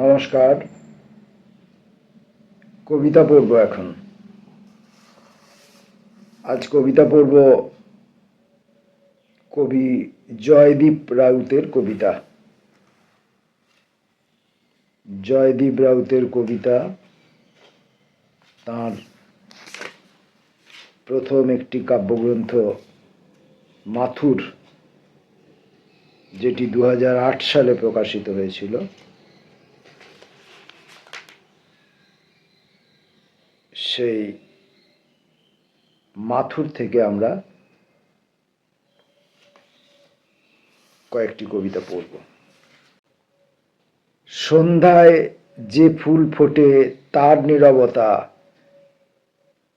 নমস্কার। কবিতা পড়ব এখন। আজ কবিতা পড়ব কবি জয়দীপ রাউতের কবিতা। জয়দীপ রাউতের কবিতা তার প্রথম একটি কাব্যগ্রন্থ মাথুর, যেটি দু হাজার আট সালে প্রকাশিত হয়েছিল। সেই মাথুর থেকে আমরা কয়েকটি কবিতা পড়ব। সন্ধ্যায় যে ফুল ফোটে তার নীরবতা,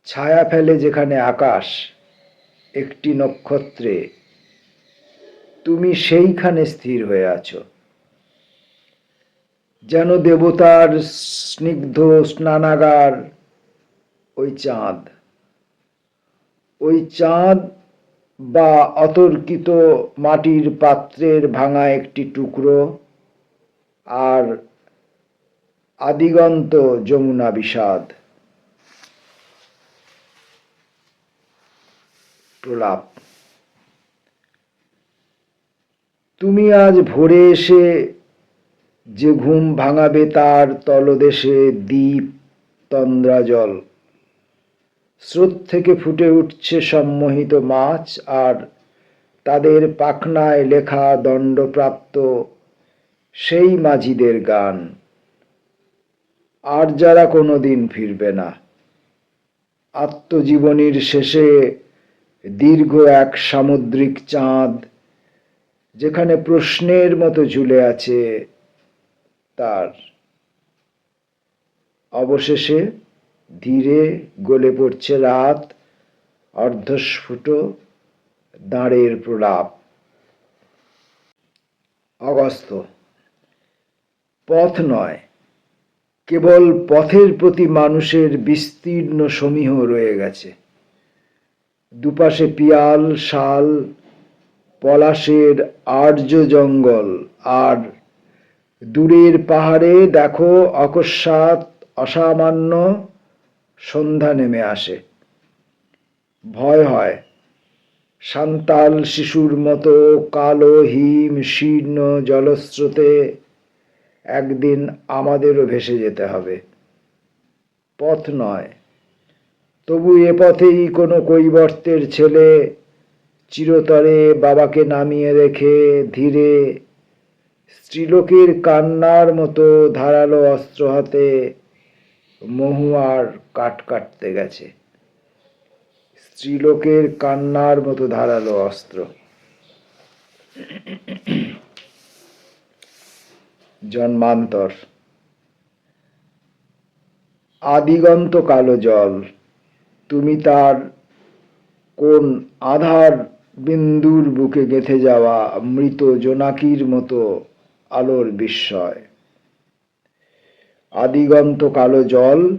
ছায়া ফেলে যেখানে আকাশ, একটি নক্ষত্রে। তুমি সেইখানে স্থির হয়ে আছো। যেন দেবতার স্নিগ্ধ স্নানাগার ওই চাঁদ। ওই চাঁদ বা অতর্কিত মাটির পাত্রের ভাঙা একটি টুকরো আর আদিগন্ত যমুনা বিষাদ। প্রলাপ। তুমি আজ ভোরে এসে যে ঘুম ভাঙাবে তার তলদেশে দ্বীপ তন্দ্রাজল। স্রোত থেকে ফুটে উঠছে সম্মোহিত মাছ আর তাদের পাখনায় লেখা দণ্ডপ্রাপ্ত সেই মাঝিদের গান। আর যারা কোনো দিন ফিরবে না। আত্মজীবনীর শেষে দীর্ঘ এক সামুদ্রিক চাঁদ, যেখানে প্রশ্নের মতো ঝুলে আছে তার। অবশেষে ধীরে গলে পড়ছে রাত, অর্ধস্ফুট দাঁড়ের প্রলাপ। অগস্ত পথ নয়, কেবল পথের প্রতি মানুষের বিস্তীর্ণ সমীহ রয়ে গেছে। দুপাশে পিয়াল, শাল, পলাশের আর্য জঙ্গল, আর দূরের পাহাড়ে দেখো অকস্মাৎ, অসামান্য সন্ধ্যা নেমে আসে। ভয় হয়। সান্তাল শিশুর মতো কালো, হিম, শীর্ণ জলস্রোতে একদিন আমাদেরও ভেসে যেতে হবে। পথ নয়। তবু এ পথেই কোনো কৈবর্তের ছেলে চিরতরে বাবাকে নামিয়ে রেখে ধীরে স্ত্রীলোকের কান্নার মতো ধারালো অস্ত্র হাতে মহুয়ার কাট কাটতে গেছে। স্ত্রীলোকের কান্নার মতো ধারালো অস্ত্র। জন্মান্তর। আদিগন্ত কালো জল। তুমি তার কোন আধার বিন্দুর বুকে গেথে যাওয়া মৃত জোনাকির মতো আলোর বিস্ময়। আদিগন্ত কালো জল,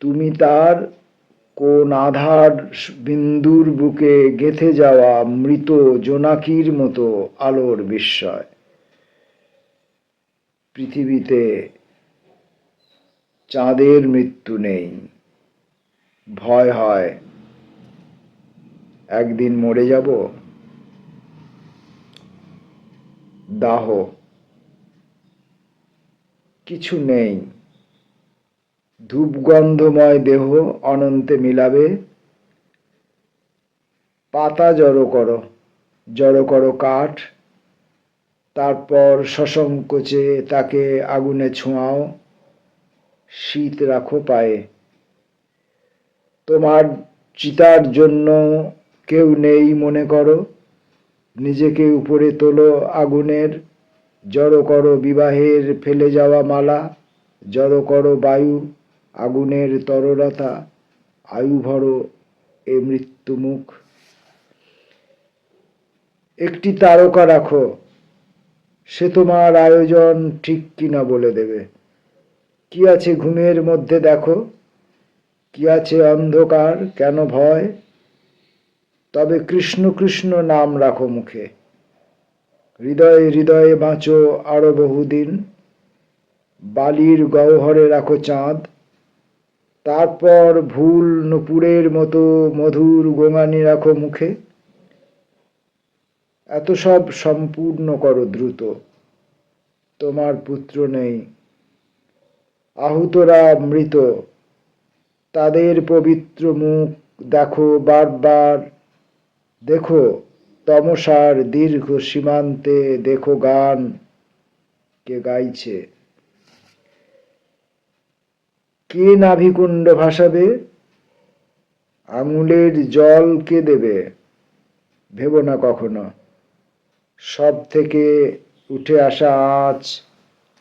তুমি তার কোন আধার বিন্দুর বুকে গেথে যাওয়া মৃত জোনাকির মতো আলোর বিস্ময়। পৃথিবীতে চাঁদের মৃত্যু নেই। ভয় হয়, একদিন মরে যাব। দাহ কিছু নেই। ধূপগন্ধময় দেহ অনন্তে মিলাবে। পাতা জড়ো করো জড়ো করো কাঠ। তারপর সসংকোচে তাকে আগুনে ছোঁয়াও। শীত রাখো পায়ে। তোমার চিতার জন্য কেউ নেই মনে করো। নিজেকে উপরে তোলো আগুনের। জড়ো করো বিবাহের ফেলে যাওয়া মালা, জড়ো করো বায়ু, আগুনের তরলতা, আয়ু ভরো এ মৃত্যুমুখ একটি তারকা রাখো, সে তোমার আয়োজন ঠিক কিনা বলে দেবে। কি আছে ঘুমের মধ্যে দেখো? কি আছে অন্ধকার? কেন ভয়? তবে কৃষ্ণ কৃষ্ণ নাম রাখো মুখে। হৃদয়ে হৃদয়ে বাঁচো আরও বহুদিন। বালির গহ্বরে রাখো চাঁদ। তারপর ভুল নুপুরের মতো মধুর গোঙানি রাখো মুখে। এত সব সম্পূর্ণ করো দ্রুত। তোমার পুত্র নেই। আহুতরা মৃত। তাদের পবিত্র মুখ দেখো বারবার। দেখো তমসার দীর্ঘ সীমান্তে দেখো গান কে গাইছে। কে নাভিকুণ্ড ভাসাবে? আঙুলের জল কে দেবে? ভেব না কখনো। সব থেকে উঠে আসা আঁচ,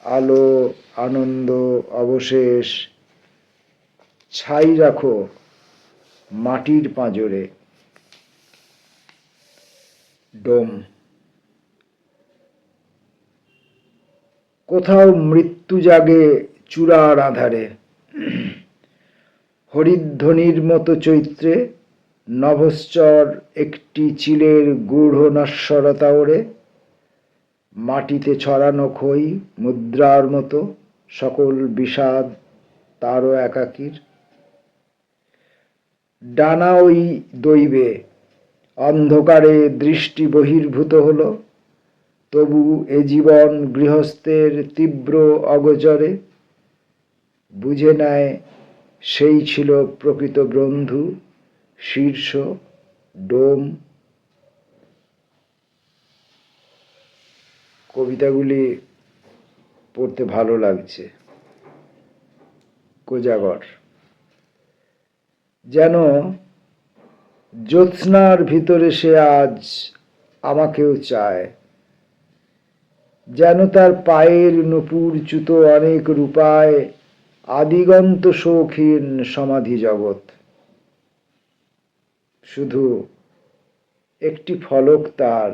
আলো, আনন্দ, অবশেষ, ছাই রাখো মাটির পাঁজরে। ডোম। কোথাও মৃত্যু জাগে চূড়ার আধারে। হরিধ্বনির মতো চৈত্রে নভশ্চর একটি চিলের গূঢ় নশ্বরতা ওড়ে। মাটিতে ছড়ানো খই মুদ্রার মতো, সকল বিষাদ তারও একাকীর। ডানা ওই দৈবে অন্ধকারে দৃষ্টি বহির্ভূত হলো। তবু এ জীবন গৃহস্থের তীব্র অগচরে। বুঝে নেয়, সেই ছিল প্রকৃত বন্ধু, শীর্ষ, ডোম। কবিতাগুলি পড়তে ভালো লাগছে। কোজাগর। যেন জ্যোৎস্নার ভিতরে সে আজ আমাকেও চায়। যেন তার পায়ের নুপুর চ্যুত অনেক রূপায় আদিগন্ত শৌখিন সমাধি জগৎ। শুধু একটি ফলক তার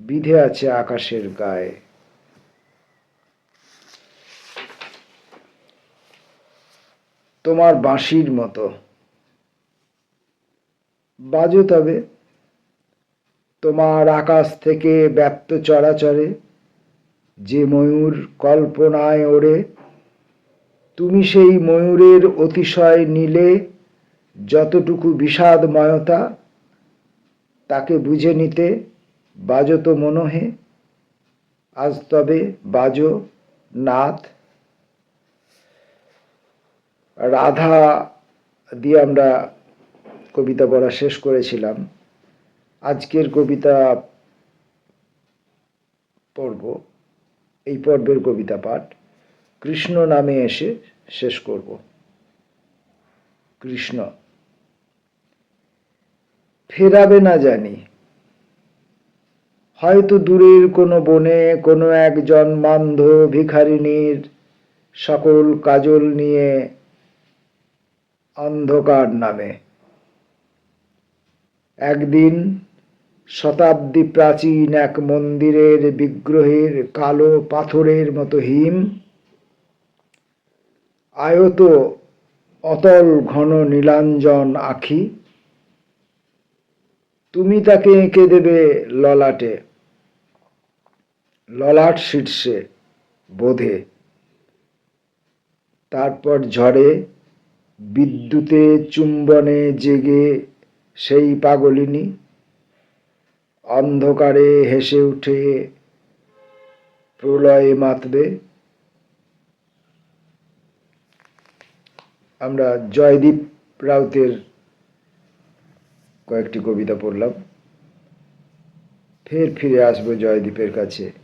বিধে আছে আকাশের গায়ে। তোমার বাঁশির মতো। বাজো তবে। তোমার আকাশ থেকে ব্যপ্ত চরাচরে যে ময়ূর কল্পনায় ওড়ে, তুমি সেই ময়ূরের অতিশয় নীলে যতটুকু বিষাদময়তা, তাকে বুঝে নিতে বাজো তো মনোহে, আজ তবে বাজো নাথ। রাধা, দিয়ে আমরা কবিতা পড়া শেষ করেছিলাম। আজকের কবিতা পড়ব। এই পর্বের কবিতা পাঠ কৃষ্ণ নামে এসে শেষ করব। কৃষ্ণ, ফেরাবে না জানি। হয়তো দূরের কোনো বনে কোনো এক জন্মান্ধ ভিখারিণীর সকল কাজল নিয়ে অন্ধকার নামে একদিন শতাব্দী প্রাচীন এক মন্দিরের বিগ্রহের কালো পাথরের মতো হিম, আয়ত অতল ঘন নীলাঞ্জন আখি, তুমি তাকে এঁকে দেবে ললাটে, ললাট শীর্ষে বোধে। তারপর ঝড়ে বিদ্যুতে চুম্বনে জেগে সেই পাগলিনী অন্ধকারে হেসে উঠে প্রলয়ে মাতবে। আমরা জয়দীপ রাউতের কয়েকটি কবিতা পড়লাম। ফের ফিরে আসব জয়দীপের কাছে।